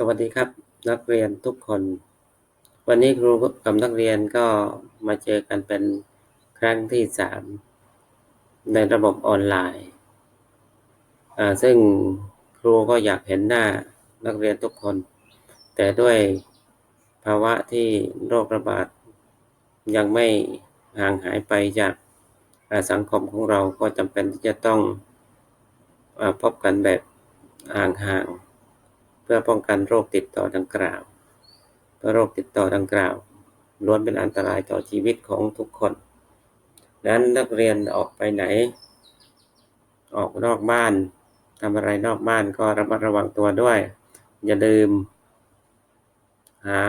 สวัสดีครับนักเรียนทุกคน วันนี้ครูกับนักเรียนก็มาเจอกันเป็นครั้งที่สามในระบบออนไลน์ซึ่งครูก็อยากเห็นหน้านักเรียนทุกคน แต่ด้วยภาวะที่โรคระบาดยังไม่ห่างหายไปจากสังคมของเราก็จำเป็นที่จะต้องอพบกันแบบห่างๆ เพื่อป้องกันโรคติดต่อดังกล่าวเพราะโรคติดต่อดังกล่าวล้วนเป็นอันตรายต่อชีวิตของทุกคนดังนั้นนักเรียนออกไปไหน ออกนอกบ้านทำอะไรนอกบ้านก็ระมัดระวังตัวด้วย อย่าลืม หา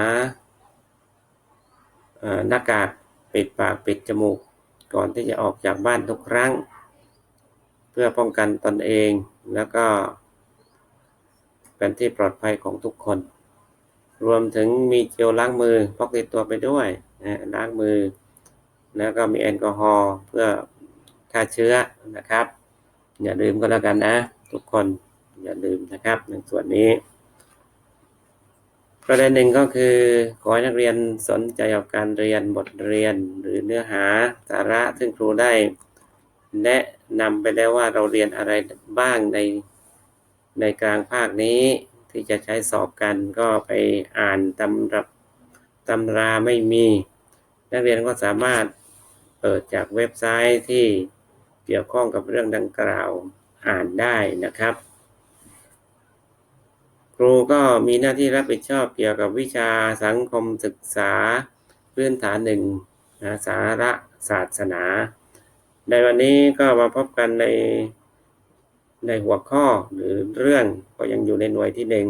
หน้ากากปิดปากปิดจมูก ก่อนที่จะออกจากบ้านทุกครั้ง เพื่อป้องกันตนเองแล้วก็ เป็นที่ปลอดภัยของทุกคน รวมถึงมีเจลล้างมือพกติดตัวไปด้วยนะล้างมือ แล้วก็มีแอลกอฮอล์เพื่อฆ่าเชื้อนะครับ อย่าลืมก็แล้วกันนะ ทุกคนอย่าลืมนะครับในส่วนนี้ประเด็นหนึ่งก็คือขอให้นักเรียนสนใจกับการเรียนบทเรียนหรือเนื้อหาสาระซึ่งครูได้ แนะนำไปแล้วว่าเราเรียนอะไรบ้างใน ในกลางภาคนี้ที่จะใช้สอบกันก็ไปอ่านตำรับตำราไม่มี นักเรียนก็สามารถเปิดจากเว็บไซต์ที่เกี่ยวข้องกับเรื่องดังกล่าวอ่านได้นะครับ ครูก็มีหน้าที่รับผิดชอบเกี่ยวกับวิชาสังคมศึกษาพื้นฐานหนึ่งนะสาระศาสนา ในวันนี้ก็มาพบกันใน ในหัวข้อหรือเรื่องก็ยังอยู่ในหน่วยที่หนึ่ง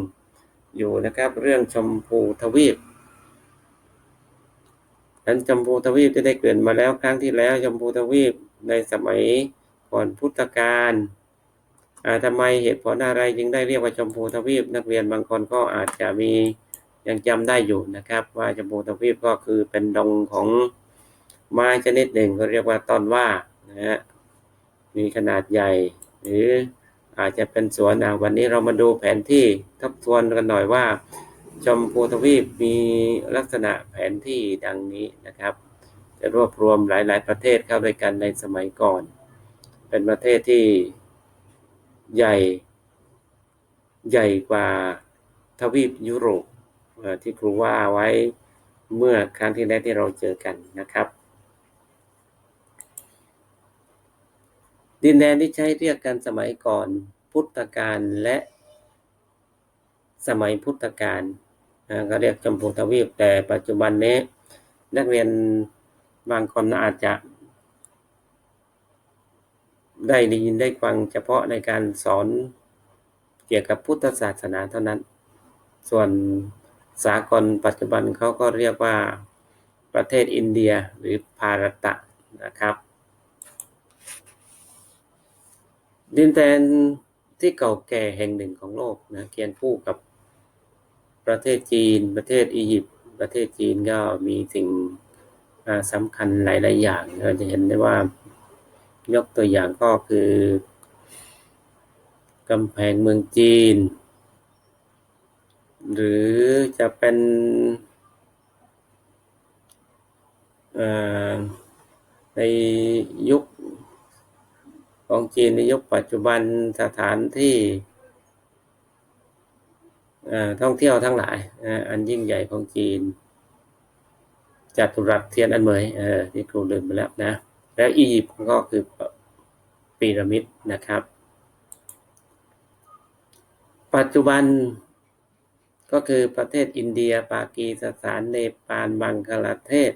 อยู่นะครับ เรื่องชมพูทวีปนั้นชมพูทวีปจะได้เกิดมาแล้วครั้งที่แล้วชมพูทวีปในสมัยก่อนพุทธกาลทำไมเหตุผลอะไรจึงได้เรียกว่าชมพูทวีป นักเรียนบางคนก็อาจจะมียังจำได้อยู่นะครับ ว่าชมพูทวีปก็คือเป็นดงของไม้ชนิดหนึ่งก็เรียกว่าต้นว่านะฮะมีขนาดใหญ่ หรืออาจจะเป็นสวนอะวันนี้เรามาดูแผนที่ทบทวนกันหน่อยว่า ชมพูทวีปมีลักษณะแผนที่ดังนี้นะครับ จะรวบรวมหลาย ๆ ประเทศเข้าด้วยกันในสมัยก่อน เป็นประเทศที่ใหญ่ใหญ่กว่าทวีปยุโรปที่ครูว่าไว้เมื่อครั้งที่แล้วที่เราเจอกันนะครับ ดินแดนที่ใช้เรียกกันสมัยก่อนพุทธกาลและสมัยพุทธกาลนะก็เรียกชมพูทวีปแต่ปัจจุบันนี้ นักเรียนบางคนอาจจะ ได้ได้ยินได้ฟังเฉพาะในการสอนเกี่ยวกับพุทธศาสนาเท่านั้น ส่วนสากลปัจจุบันเขาก็เรียกว่าประเทศอินเดียหรือภารตะนะครับ ดินแดนที่เก่าแก่แห่งหนึ่งของโลกนะเคียงคู่กับประเทศจีน ประเทศอียิปต์ประเทศจีนก็มีสิ่งสำคัญหลาย ๆ อย่างเราจะเห็นได้ว่ายกตัวอย่างก็คือกำแพงเมืองจีน หรือจะเป็นในยุค ของจีนในยุคปัจจุบันสถานที่ท่องเที่ยวทั้งหลายอันยิ่งใหญ่ของจีนจัตุรัสเทียนอันเหมยเออที่ครูลืมไปแล้วนะแล้วอียิปต์ก็คือพีระมิดนะครับ ปัจจุบันก็คือประเทศอินเดีย ปากีสถานเนปาลบังกลาเทศ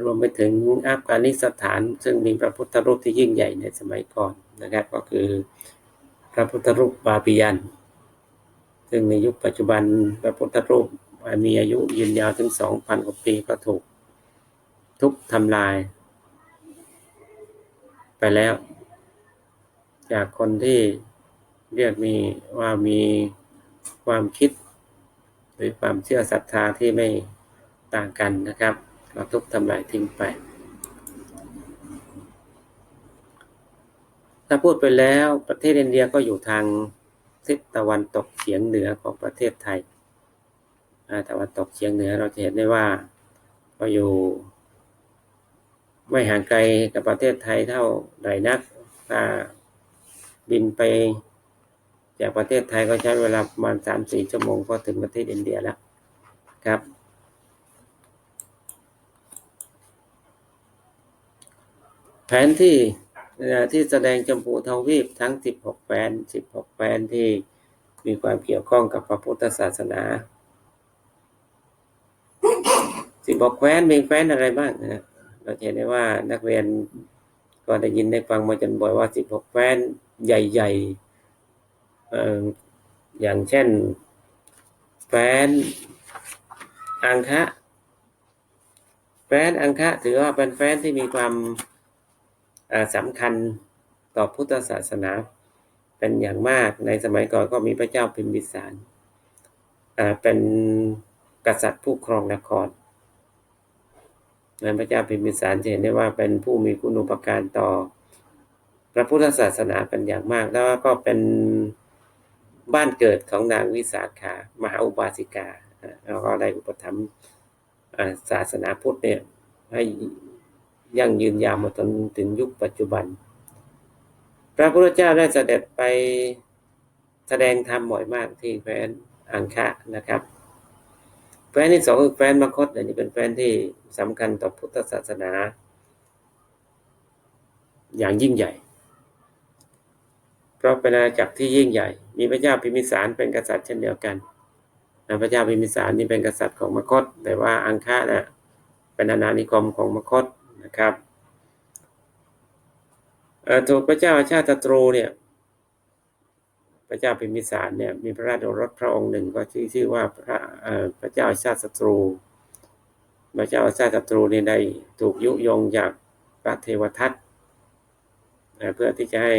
รวมไปถึงอัฟกานิสถาน ซึ่งมีพระพุทธรูปที่ยิ่งใหญ่ในสมัยก่อนนะครับ ก็คือพระพุทธรูปบาบิยัน ซึ่งในยุคปัจจุบันพระพุทธรูปมีอายุยืนยาวถึง2,000กว่าปีก็ถูก ทุบทำลาย ไปแล้ว จากคนที่เรียกมีว่ามีความคิด หรือความเชื่อศรัทธาที่ไม่ต่างกันนะครับ ก็ทุบทำลายทิ้งไป ถ้าพูดไปแล้วประเทศอินเดียก็อยู่ทางทิศตะวันตกเฉียงเหนือของประเทศไทยตะวันตกเฉียงเหนือเราจะเห็นได้ว่าก็อยู่ ไม่ห่างไกลกับประเทศไทยเท่าไหร่นักถ้าบินไปจากประเทศไทยก็ใช้เวลาประมาณสามสี่ชั่วโมงก็ถึงประเทศอินเดียแล้วครับ ผนที่ที่แสดงชมพูทวีปทั้ง 16แคว้น16แคว้นที่มีความเกี่ยวข้องกับพระพุทธศาสนา 16 แคว้นมีแคว้นอะไรบ้างนะเราเห็นได้ว่านักเรียนก็ได้ยินได้ฟังมาจนบ่อยว่า 16 แคว้นใหญ่ๆอ่อย่างเช่นแคว้นอังคะแคว้นอังคะถือว่าเป็นแคว้นที่มีความ สำคัญต่อพุทธศาสนาเป็นอย่างมากในสมัยก่อนก็มีพระเจ้าพิมพิสารเป็นกษัตริย์ผู้ครองนครนั้นพระเจ้าพิมพิสารจะเห็นได้ว่าเป็นผู้มีคุณูปการต่อ พระพุทธศาสนาเป็นอย่างมาก แล้วก็เป็นบ้านเกิดของนางวิสาขามหาอุบาสิกาอ่าแล้วก็ได้อุปถัมภ์ศาสนาพุทธเนี่ยให้ ยั่งยืนยาวมาจนถึงยุคปัจจุบัน พระพุทธเจ้าได้เสด็จไปแสดงธรรมบ่อยมากที่แคว้นอังคะนะครับแคว้นที่สองคือแคว้นมคตอันนี้เป็นแคว้นที่สำคัญต่อพุทธศาสนา อย่างยิ่งใหญ่ เพราะเป็นอาณาจักรที่ยิ่งใหญ่ มีพระเจ้าพิมิสารเป็นกษัตริย์เช่นเดียวกันพระเจ้าพิมิสารนี่เป็นกษัตริย์ของมคต แต่ว่าอังคะน่ะเป็นอาณานิคมของมคต นะครับถูกพระเจ้าอาชาติศัตรูเนี่ย พระเจ้าพิมพิสารเนี่ยมีพระราชโอรสพระองค์หนึ่งก็ชื่อชื่อว่าพระเอ่อพระเจ้าอาชาติศัตรู พระเจ้าอาชาติศัตรูเนี่ยได้ถูกยุยงจากพระเทวทัตเพื่อที่จะให้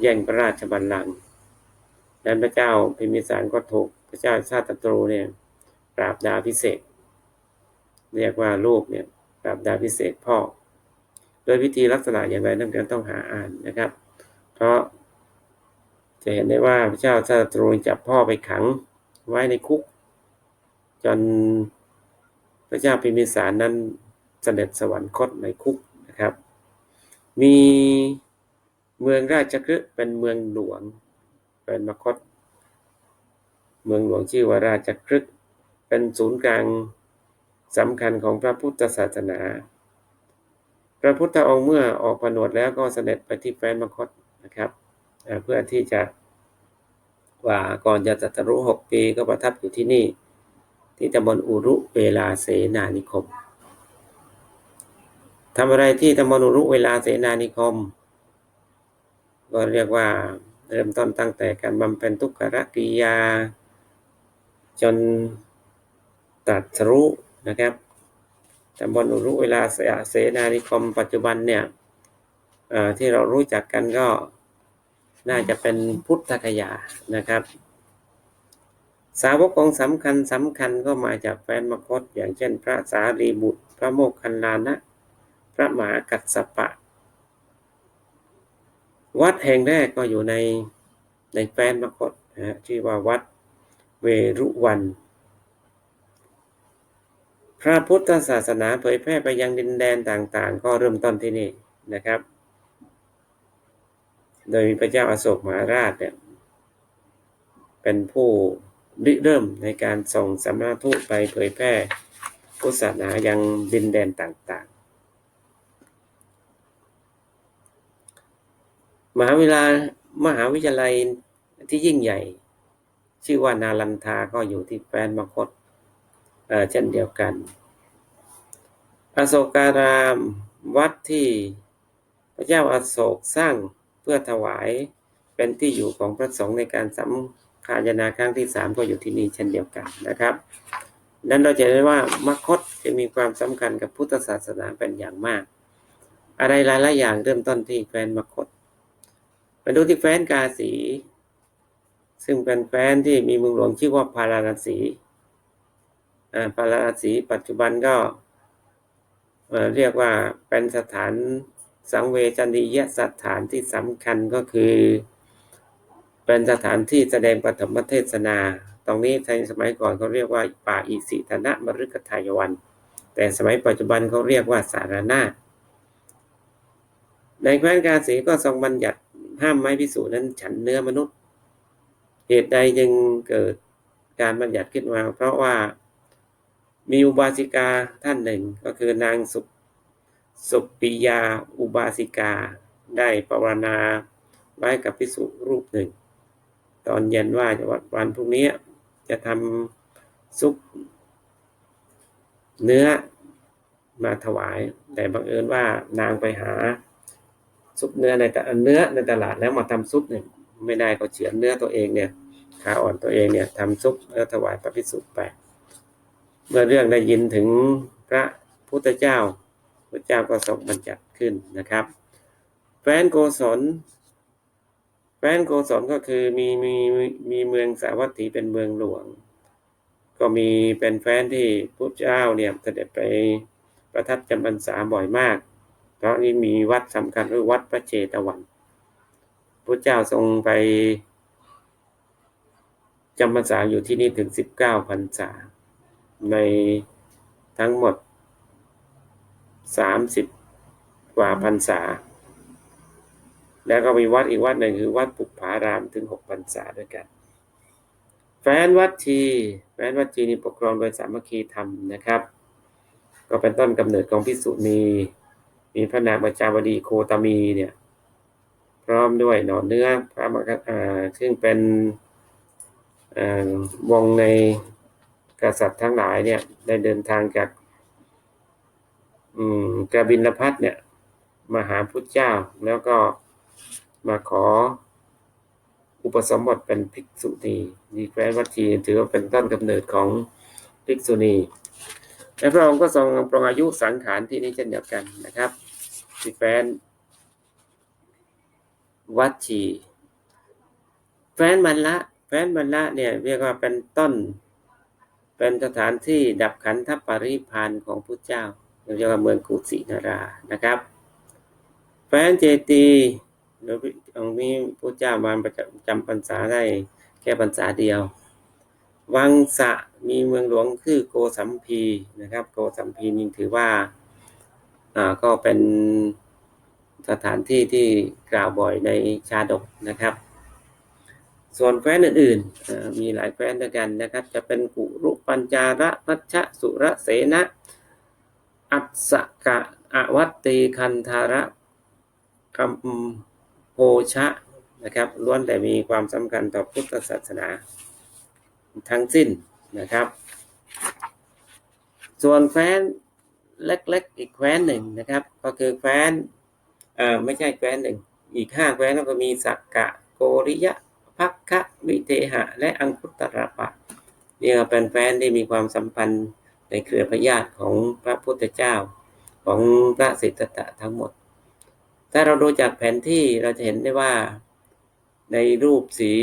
แย่งพระราชบัลลังก์ดังนั้นพระเจ้าพิมพิสารก็ถูกพระเจ้าอาชาติศัตรูเนี่ยปราบดาพิเศษ เรียกว่าลูกเนี่ย ปราบดาพิเศษพ่อ โดยวิธีลักษณะอย่างไรนักเรียนต้องหาอ่านนะครับ เพราะ จะเห็นได้ว่าพระเจ้าชาตรูจับพ่อไปขังไว้ในคุก จนพระเจ้าพิมิสารนั้นเสด็จสวรรคตในคุกนะครับ มีเมืองราชคฤห์เป็นเมืองหลวง เป็นมคต เมืองหลวงชื่อว่าราชคฤห์เป็นศูนย์กลาง สำคัญของพระพุทธศาสนา พระพุทธองค์เมื่อออกผนวดแล้วก็เสด็จไปที่แคว้นมคตนะครับ เพื่อที่จะว่าก่อนจะตรัสรู้หกปีก็ประทับอยู่ที่นี่ ที่ตำบลอุรุเวลาเสนานิคมทำอะไรที่ตำบลอุรุเวลาเสนานิคม ก็เรียกว่าเริ่มต้นตั้งแต่การบำเพ็ญทุกขกิริยา จนตรัสรู้ นะครับตำบลอุรุเวลาเสนานิคมปัจจุบันเนี่ยที่เรารู้จักกันก็น่าจะเป็นพุทธคยานะครับ สาวกองสำคัญสำคัญก็มาจากแฟนมคต อย่างเช่น พระสารีบุตร พระโมคคัลลานะ พระหมากัสสปะ วัดแห่งแรกก็อยู่ในในแฟนมคตนะชื่อว่าวัดเวรุวัน พระพุทธศาสนาเผยแพร่ไปยังดินแดนต่าง ๆ ก็เริ่มต้นที่นี่นะครับ โดยมีพระเจ้าอาโศกมหาราชเนี่ยเป็นผู้ริเริ่มในการส่งสำนักทูตไปเผยแพร่พุทธศาสนายังดินแดนต่างๆ มหาวิทยามหาวิทยาลัยที่ยิ่งใหญ่ ชื่อว่านาลันทาก็อยู่ที่แฟนมคต เช่นเดียวกันอโศการาม วัดที่พระเจ้าอาโศกสร้างเพื่อถวายเป็นที่อยู่ของพระสงฆ์ในการสัมคายนาครั้งที่สามก็อยู่ที่นี่เช่นเดียวกันนะครับนั้นเราจะเห็นว่ามคตจะมีความสำคัญกับพุทธศาสนาเป็นอย่างมาก อะไรหลายๆอย่างเริ่มต้นที่แฟนมคตไปดูที่แฟนกาสี ซึ่งเป็นแฟนที่มีเมืองหลวงชื่อว่าพาราณสี อ่าพาราณสีปัจจุบันก็เรียกว่าเป็นสถานสังเวชนียสถานที่สำคัญก็คือ เป็นสถานที่แสดงปฐมเทศนา ตรงนี้ในสมัยก่อนเขาเรียกว่าป่าอิสิธนะมฤคทายวัน แต่สมัยปัจจุบันเขาเรียกว่าสารนาในแคว้นกาสีก็ทรงบัญญัติห้ามไม่พิสูจนั้นฉันเนื้อมนุษย์ เหตุใดจึงเกิดการบัญญัติขึ้นมา เพราะว่า มีอุบาสิกาท่านหนึ่งก็คือนางสุสุปิยาอุบาสิกา ได้ปรารณาไว้กับพิสุรูปหนึ่ง ตอนเย็นว่าจะวันวันพรุ่งนี้จะทำซุปเนื้อมาถวาย แต่บังเอิญว่านางไปหา ซุปเนื้อในตเนื้อในตลาดแล้วมาทำซุปเนี่ยไม่ได้ก็เฉือนเนื้อตัวเองเนี่ยขาอ่อนตัวเองเนี่ยทำซุปแล้วถวายพระพิสุไป เมื่อเรื่องได้ยินถึงพระพุทธเจ้าพระเจ้าก็ทรงบัญญัติขึ้นนะครับ แฟนโกศลแฟนโกศลก็คือมีมีมีเมืองสาวัตถีเป็นเมืองหลวง ก็มีเป็นแฟนที่พระเจ้าเนี่ยเสด็จไปประทับจำพรรษาบ่อยมาก เพราะนี่มีวัดสำคัญคือวัดพระเจตวันพระเจ้าทรงไปจำพรรษาอยู่ที่นี่ถึงสิบเก้าพรรษา ในทั้งหมดสามสิบกว่าพรรษา แล้วก็มีวัดอีกวัดหนึ่งคือวัดปุกผารามถึงหกพรรษาด้วยกัน แฟนวัดชีแฟนวัดชีนี่ปกครองโดยสามัคคีธรรมนะครับ ก็เป็นต้นกำเนิดของพิสุณีมีพระนางประจาวดีโคตมีเนี่ยพร้อมด้วยหนอนเนื้อพระมกอ่าซึ่งเป็นวงใน กษัตริย์ทั้งหลายเนี่ย ได้เดินทางจากกบินพัทเนี่ยมาหาพุทธเจ้าแล้วก็มาขออุปสมบทเป็นภิกษุณีดีแคว้นวัตถีถือว่าเป็นต้นกำเนิดของภิกษุณีและพระองค์ก็ทรงปรองอายุสังขารที่นี้เช่นเดียวกันนะครับดีแคว้นวัตถีแฟนมันละแฟนมันละเนี่ยเรียกว่าเป็นต้น เป็นสถานที่ดับขันธปริพานของพุทธเจ้าเรียกว่าเมืองกุสินารานะครับแฟนเจตีโดยองค์นี้พระเจ้ามาประจำพรรษาได้แค่พรรษาเดียว วังสะมีเมืองหลวงคือโกสัมพีนะครับ โกสัมพีนี่ถือว่าอ่าก็เป็นสถานที่ที่กล่าวบ่อยในชาดกนะครับ ส่วนแคว้นอื่นๆ มีหลายแคว้นด้วยกันนะครับ จะเป็นกุรุปัญจาระพัชสุรเสนะ อัสสกะอวัตตีคันธาระกัมโพชะนะครับล้วนแต่มีความสำคัญต่อพุทธศาสนา ทั้งสิ้นนะครับ ส่วนแคว้นเล็กๆ อีกแคว้นหนึ่งนะครับ ก็คือแคว้นเอ่อไม่ใช่แคว้นหนึ่ง อีกห้าแคว้นก็มีสักกะโกริยะ พักคะวิเทหะ และอังคุตระปะนี่เป็นแคว้นที่มีความสัมพันธ์ในเครือพญาติของพระพุทธเจ้าของพระสิทธัตถะทั้งหมด ถ้าเราดูจากแผนที่เราจะเห็นได้ว่า ในรูปสี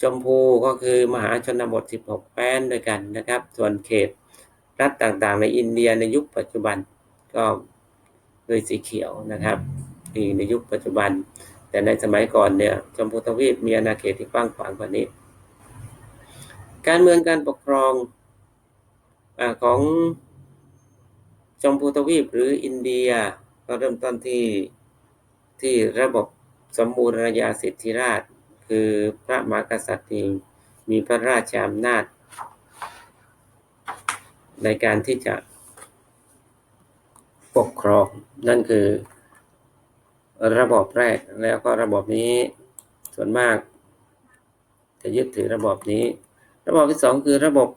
ชมพูก็คือมหาชนบท 16 แป้นด้วยกันนะครับ ส่วนเขตรัฐต่างๆ ในอินเดียในยุคปัจจุบันก็ด้วยสีเขียวนะครับในยุคปัจจุบัน แต่ในสมัยก่อนเนี่ยชมพูทวีปมีอาณาเขตที่กว้างขวางกว่านี้ การเมืองการปกครองของชมพูทวีปหรืออินเดียก็เริ่มต้นที่ที่ระบบสมบูรณาญาสิทธิราช คือพระมหากษัตริย์ที่มีพระราชอำนาจ ในการที่จะปกครอง นั่นคือ ระบบแรกแล้วก็ระบบนี้ส่วนมาก จะยึดถือระบบนี้ ระบบที่สองคือระบบ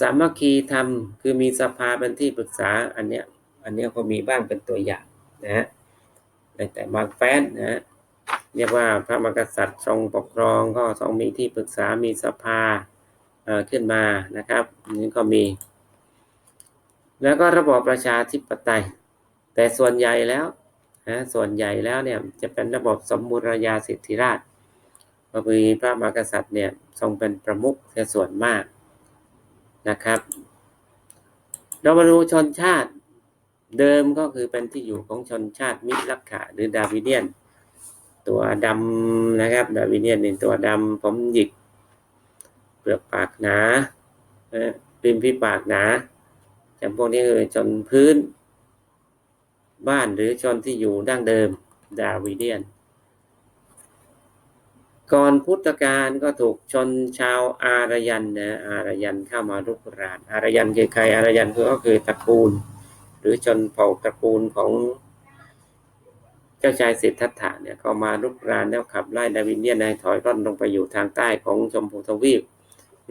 สามัคคีธรรมคือมีสภาเป็นที่ปรึกษาอันเนี้ยอันเนี้ยก็มีบ้างเป็นตัวอย่างนะฮะแต่บางแฟนนะเรียกว่าพระมหากษัตริย์ทรงปกครองก็ทรงมีที่ปรึกษามีสภาขึ้นมานะครับนี่ก็มี แล้วก็ระบอบประชาธิปไตย แต่ส่วนใหญ่แล้ว นะส่วนใหญ่แล้วเนี่ยจะเป็นระบบสมบูรณาสิทธิราชก็มีพระมหากษัตริย์เนี่ยทรงเป็นประมุขในส่วนมากนะครับเรามาดูชนชาติเดิมก็คือเป็นที่อยู่ของชนชาติมิลักขะหรือดาวิเดียน ตัวดำนะครับดาวิเนียนเป็นตัวดำผมหยิกเปลือกปากหนาเออริมฝีปากหนาจำพวกนี้คือชนพื้น บ้านหรือชนที่อยู่ดั้งเดิมดาวิเนียน ก่อนพุทธกาลก็ถูกชนชาวอารยันนะอารยันเข้ามารุกราน อารยันคือใครอารยันก็คือตระกูล หรือชนเผ่าตระกูลของเจ้าชายสิทธัตถะเนี่ยก็มารุกรานแล้วขับไล่ดาวินเนียนให้ถอยร่นลงไปอยู่ทางใต้ของชมพูทวีป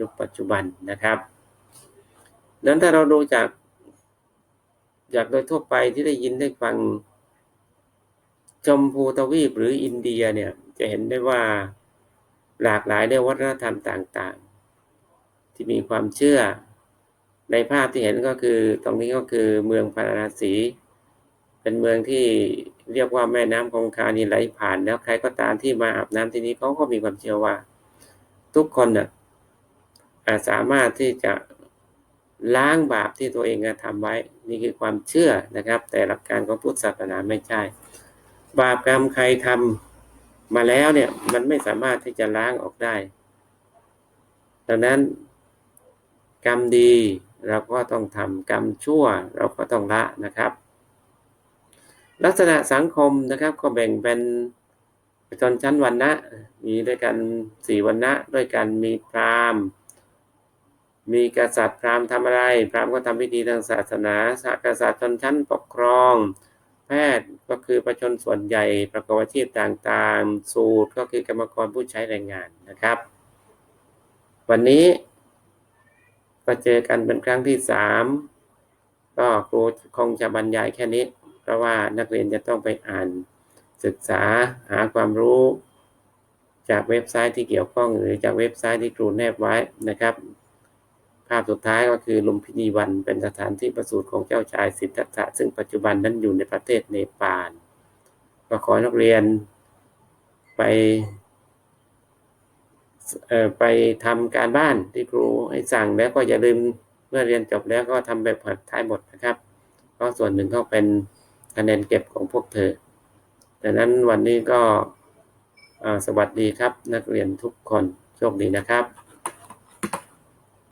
ยุคปัจจุบันนะครับ นั้นถ้าเราดูจาก จากโดยทั่วไปที่ได้ยินได้ฟัง ชมพูทวีปหรืออินเดียเนี่ยจะเห็นได้ว่าหลากหลายในวัฒนธรรมต่างๆ ที่มีความเชื่อ ในภาพที่เห็นก็คือตรงนี้ก็คือเมืองพาราณสี เป็นเมืองที่เรียกว่าแม่น้ำคงคานี่ไหลผ่านแล้วใครก็ตามที่มาอาบน้ำที่นี้เขาก็มีความเชื่อว่า ทุกคนน่ะสามารถที่จะ ล้างบาปที่ตัวเองกระทำไว้ นี่คือความเชื่อนะครับ แต่หลักการของพุทธศาสนาไม่ใช่ บาปกรรมใครทำมาแล้วเนี่ยมันไม่สามารถที่จะล้างออกได้ ดังนั้นกรรมดีเราก็ต้องทำกรรมชั่วเราก็ต้องละนะครับ ลักษณะสังคมนะครับก็แบ่งเป็นชนชั้นวรรณะมีด้วยกันสี่วรรณะด้วยกันมีพราหมณ์ มีกษัตริย์พราหมณ์ทำอะไร พราหมณ์ก็ทำพิธีทางศาสนา กษัตริย์ชนชั้นปกครอง แพทย์ก็คือประชาชนส่วนใหญ่ประกอบอาชีพต่างๆ สูตรก็คือกรรมกรผู้ใช้แรงงานนะครับ วันนี้ก็เจอกันเป็นครั้งที่สามก็ครูคงจะบรรยายแค่นี้ เพราะว่านักเรียนจะต้องไปอ่านศึกษาหาความรู้จากเว็บไซต์ที่เกี่ยวข้องหรือจากเว็บไซต์ที่ครูแนบไว้นะครับ ภาพสุดท้ายก็คือลุมพินีวันเป็นสถานที่ประสูติของเจ้าชายสิทธัตถะซึ่งปัจจุบันนั้นอยู่ในประเทศเนปาลก็ขอนักเรียนไปไปทำการบ้านที่ครูให้สั่งแล้วก็อย่าลืมเมื่อเรียนจบแล้วก็ทำแบบหัดท้ายบทนะครับเพราะส่วนหนึ่งก็เป็นคะแนนเก็บของพวกเธอดังนั้นวันนี้ก็สวัสดีครับนักเรียนทุกคนโชคดีนะครับ